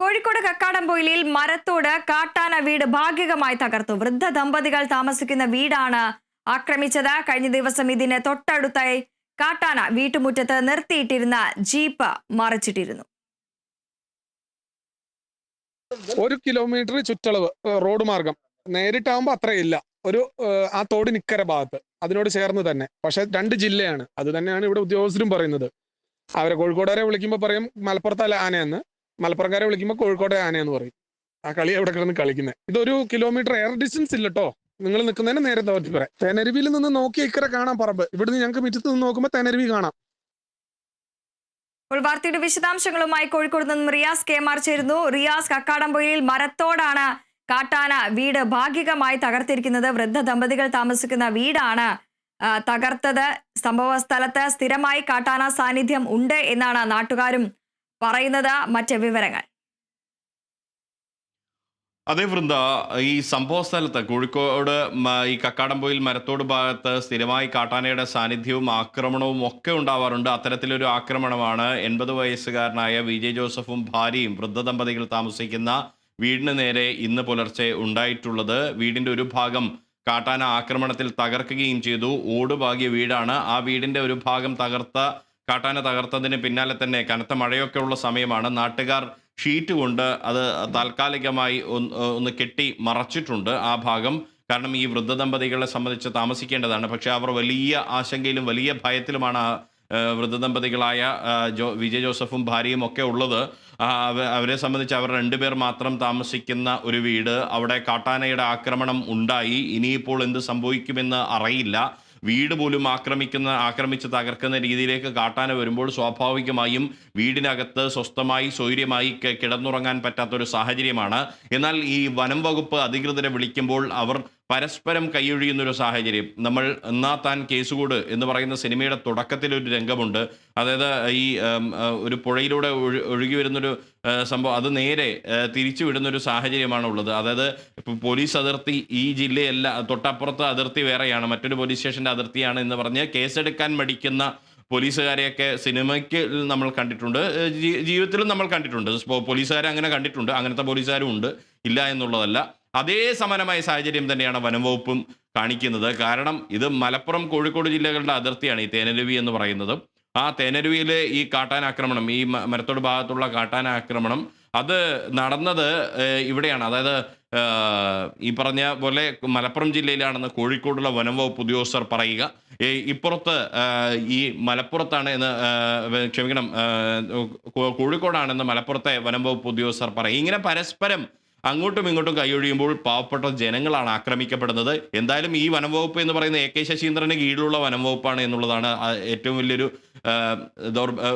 കോഴിക്കോട് കക്കാടംപൊയിലിൽ മരത്തോട് കാട്ടാന വീട് ഭാഗികമായി തകർത്തു. വൃദ്ധ ദമ്പതികൾ താമസിക്കുന്ന വീടാണ് ആക്രമിച്ചത്. കഴിഞ്ഞ ദിവസം ഇതിന് തൊട്ടടുത്തായി കാട്ടാന വീട്ടുമുറ്റത്ത് നിർത്തിയിട്ടിരുന്ന ജീപ്പ് മറിച്ചിട്ടിരുന്നു. ഒരു കിലോമീറ്റർ ചുറ്റളവ് റോഡ് മാർഗം. നേരിട്ടാകുമ്പോൾ അത്രയില്ല ഒരു ആ തോടിനിക്കര ഭാഗത്ത്. അതിനോട് ചേർന്ന് തന്നെ. പക്ഷെ രണ്ട് ജില്ലയാണ്. അത് തന്നെയാണ് ഇവിടെ ഉദ്യോഗസ്ഥരും പറയുന്നത്. അവരെ കോഴിക്കോടുകാരെ വിളിക്കുമ്പോ പറയും മലപ്പുറത്തല്ല ആനയെന്ന്. മലപ്പുറംകാരെ വിളിക്കുമ്പോൾ കോഴിക്കോട്ടെ ആനയെന്ന് പറയും. ആ കളി എവിടെ കിടന്ന് കളിക്കുന്നത് ഇതൊരു കിലോമീറ്റർ എയർ ഡിസ്റ്റൻസ് ഇല്ല കേട്ടോ നിങ്ങൾ നിൽക്കുന്നതിന് നേരെ തോറ്റി പറയാം തേനരുവിയിൽ നിന്ന് നോക്കി ഇക്കരെ കാണാൻ പറമ്പ്. ഇവിടുന്ന് ഞങ്ങൾക്ക് മിറ്റത്ത് നിന്ന് നോക്കുമ്പോൾ തെനരുവി കാണാം. ഇപ്പോൾ വാർത്തയുടെ വിശദാംശങ്ങളുമായി കോഴിക്കോട് നിന്നും റിയാസ് കെ മാർ ചേരുന്നു. റിയാസ് കക്കാടംപൊയിൽ മരത്തോടാണ് കാട്ടാന വീട് ഭാഗികമായി തകർത്തിരിക്കുന്നത്. വൃദ്ധ ദമ്പതികൾ താമസിക്കുന്ന വീടാണ് തകർത്തത്. സംഭവ സ്ഥലത്ത് സ്ഥിരമായി കാട്ടാന സാന്നിധ്യം ഉണ്ട് എന്നാണ് നാട്ടുകാരും പറയുന്നത് മറ്റ് വിവരങ്ങൾ. അതേ വൃന്ദ ഈ സംഭവ സ്ഥലത്ത് കോഴിക്കോട് ഈ കക്കാടംപൊയിൽ മരത്തോട് ഭാഗത്ത് സ്ഥിരമായി കാട്ടാനയുടെ സാന്നിധ്യവും ആക്രമണവും ഒക്കെ ഉണ്ടാവാറുണ്ട്. അത്തരത്തിലൊരു ആക്രമണമാണ് എൺപത് വയസ്സുകാരനായ വി. ജെ. ജോസഫും ഭാര്യയും വൃദ്ധ ദമ്പതികൾ താമസിക്കുന്ന വീടിന് നേരെ ഇന്ന് പുലർച്ചെ ഉണ്ടായിട്ടുള്ളത്. വീടിന്റെ ഒരു ഭാഗം കാട്ടാന ആക്രമണത്തിൽ തകർക്കുകയും ചെയ്തു. ഓടുപാകിയ വീടാണ്. ആ വീടിന്റെ ഒരു ഭാഗം തകർത്ത കാട്ടാന തകർത്തതിന് പിന്നാലെ തന്നെ കനത്ത മഴയൊക്കെ ഉള്ള സമയമാണ് നാട്ടുകാർ ഷീറ്റ് കൊണ്ട് അത് താൽക്കാലികമായി ഒന്ന് കെട്ടി മറച്ചിട്ടുണ്ട് ആ ഭാഗം. കാരണം ഈ വൃദ്ധ ദമ്പതികളെ സംബന്ധിച്ച് താമസിക്കേണ്ടതാണ്. പക്ഷേ അവർ വലിയ ആശങ്കയിലും വലിയ ഭയത്തിലുമാണ് വൃദ്ധ ദമ്പതികളായ ജോ വിജയ് ജോസഫും ഭാര്യയും ഒക്കെ ഉള്ളത്. അവരെ സംബന്ധിച്ച് അവർ രണ്ടുപേർ മാത്രം താമസിക്കുന്ന ഒരു വീട്. അവിടെ കാട്ടാനയുടെ ആക്രമണം ഉണ്ടായി. ഇനിയിപ്പോൾ എന്ത് സംഭവിക്കുമെന്ന് അറിയില്ല. വീട് പോലും ആക്രമിക്കുന്ന ആക്രമിച്ച് തകർക്കുന്ന രീതിയിലേക്ക് കാട്ടാന വരുമ്പോൾ സ്വാഭാവികമായും വീടിനകത്ത് സ്വസ്ഥമായി സ്വൈര്യമായി കിടന്നുറങ്ങാൻ പറ്റാത്തൊരു സാഹചര്യമാണ്. എന്നാൽ ഈ വനം വകുപ്പ് അധികൃതരെ വിളിക്കുമ്പോൾ അവർ പരസ്പരം കൈയൊഴിയുന്ന ഒരു സാഹചര്യം. നമ്മൾ എന്നാ താൻ കേസുകൂട് എന്ന് പറയുന്ന സിനിമയുടെ തുടക്കത്തിൽ ഒരു രംഗമുണ്ട്. അതായത് ഈ ഒരു പുഴയിലൂടെ ഒഴു- ഒഴുകി വരുന്നൊരു സംഭവം അത് നേരെ തിരിച്ചു വിടുന്നൊരു സാഹചര്യമാണ് ഉള്ളത്. അതായത് പോലീസ് അതിർത്തി ഈ ജില്ലയല്ല തൊട്ടപ്പുറത്ത് അതിർത്തി വേറെയാണ്. മറ്റൊരു പോലീസ് സ്റ്റേഷന്റെ അതിർത്തിയാണ് എന്ന് പറഞ്ഞ് കേസെടുക്കാൻ മടിക്കുന്ന പോലീസുകാരെയൊക്കെ സിനിമയ്ക്ക് നമ്മൾ കണ്ടിട്ടുണ്ട്. ജീവിതത്തിലും നമ്മൾ കണ്ടിട്ടുണ്ട്. പോലീസുകാരെ അങ്ങനെ കണ്ടിട്ടുണ്ട്. അങ്ങനത്തെ പോലീസുകാരും ഉണ്ട്. ഇല്ല എന്നുള്ളതല്ല. അതേ സമാനമായ സാഹചര്യം തന്നെയാണ് വനംവകുപ്പും കാണിക്കുന്നത്. കാരണം ഇത് മലപ്പുറം കോഴിക്കോട് ജില്ലകളുടെ അതിർത്തിയാണ് ഈ തേനരുവി എന്ന് പറയുന്നത്. ആ തേനരുവിയിലെ ഈ കാട്ടാനാക്രമണം ഈ മരത്തോട് ഭാഗത്തുള്ള കാട്ടാനാക്രമണം അത് നടന്നത് ഇവിടെയാണ്. അതായത് ഈ പറഞ്ഞ പോലെ മലപ്പുറം ജില്ലയിലാണെന്ന് കോഴിക്കോടുള്ള വനം വകുപ്പ് ഉദ്യോഗസ്ഥർ പറയുക. ഇപ്പുറത്ത് ഈ മലപ്പുറത്താണ് എന്ന് ക്ഷമിക്കണം കോഴിക്കോടാണെന്ന് മലപ്പുറത്തെ വനം വകുപ്പ് ഉദ്യോഗസ്ഥർ പറയും. ഇങ്ങനെ പരസ്പരം അങ്ങോട്ടും ഇങ്ങോട്ടും കൈയൊഴിയുമ്പോൾ പാവപ്പെട്ട ജനങ്ങളാണ് ആക്രമിക്കപ്പെടുന്നത്. എന്തായാലും ഈ വനം വകുപ്പ് എന്ന് പറയുന്ന എ കെ ശശീന്ദ്രന് കീഴിലുള്ള വനം വകുപ്പാണ് എന്നുള്ളതാണ് ഏറ്റവും വലിയൊരു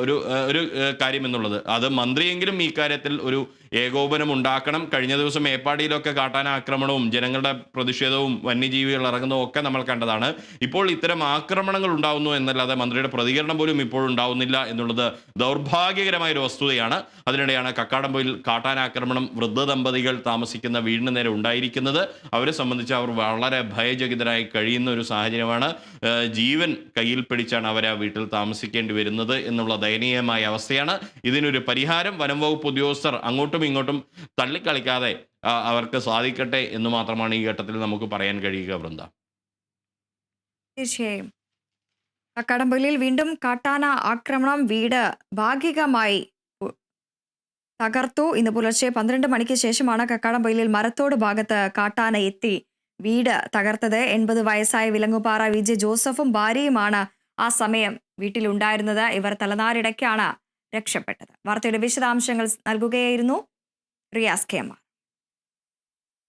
ഒരു ഒരു കാര്യം എന്നുള്ളത്. അത് മന്ത്രിയെങ്കിലും ഈ കാര്യത്തിൽ ഒരു ഏകോപനം ഉണ്ടാക്കണം. കഴിഞ്ഞ ദിവസം മേപ്പാടിയിലൊക്കെ കാട്ടാന ആക്രമണവും ജനങ്ങളുടെ പ്രതിഷേധവും വന്യജീവികൾ ഇറങ്ങുന്നതും ഒക്കെ നമ്മൾ കണ്ടതാണ്. ഇപ്പോൾ ഇത്തരം ആക്രമണങ്ങൾ ഉണ്ടാവുന്നു എന്നല്ലാതെ മന്ത്രിയുടെ പ്രതികരണം പോലും ഇപ്പോൾ ഉണ്ടാവുന്നില്ല എന്നുള്ളത് ദൗർഭാഗ്യകരമായ ഒരു വസ്തുതയാണ്. അതിനിടെയാണ് കക്കാടംപൊയിൽ കാട്ടാനാക്രമണം വൃദ്ധ ദമ്പതികൾ താമസിക്കുന്ന വീടിന് നേരെ ഉണ്ടായിരിക്കുന്നത്. അവരെ സംബന്ധിച്ച് അവർ വളരെ ഭയചകിതരായി കഴിയുന്ന ഒരു സാഹചര്യമാണ്. ജീവൻ കയ്യിൽ പിടിച്ചാണ് അവർ ആ വീട്ടിൽ താമസിക്കേണ്ടി വരുന്നത് എന്നുള്ള ദയനീയമായ അവസ്ഥയാണ്. ഇതിനൊരു പരിഹാരം വനം വകുപ്പ് ഉദ്യോഗസ്ഥർ അങ്ങോട്ടും ഇങ്ങോട്ടും തള്ളിക്കളിക്കാതെ അവർക്ക് സാധിക്കട്ടെ എന്ന് മാത്രമാണ് ഈ ഘട്ടത്തിൽ നമുക്ക് പറയാൻ കഴിയുക വൃന്ദ. തീർച്ചയായും. കടമ്പലിൽ വീണ്ടും കാട്ടാന ആക്രമണം വീട് ഭാഗികമായി തകർത്തു. ഇന്ന് പുലർച്ചെ പന്ത്രണ്ട് മണിക്ക് ശേഷമാണ് കക്കാടംപൊയിലിൽ മരത്തോട് ഭാഗത്ത് കാട്ടാന എത്തി. വീട് തകർത്തത്. എൺപത് വയസ്സായ വിലങ്ങുപാറ വി. ജെ. ജോസഫും ഭാര്യയുമാണ് ആ സമയം വീട്ടിലുണ്ടായിരുന്നത്. ഇവർ തലനാരിടയ്ക്കാണ് രക്ഷപ്പെട്ടത്. വാർത്തയുടെ വിശദാംശങ്ങൾ നൽകുകയായിരുന്നു റിയാസ് കെമാർ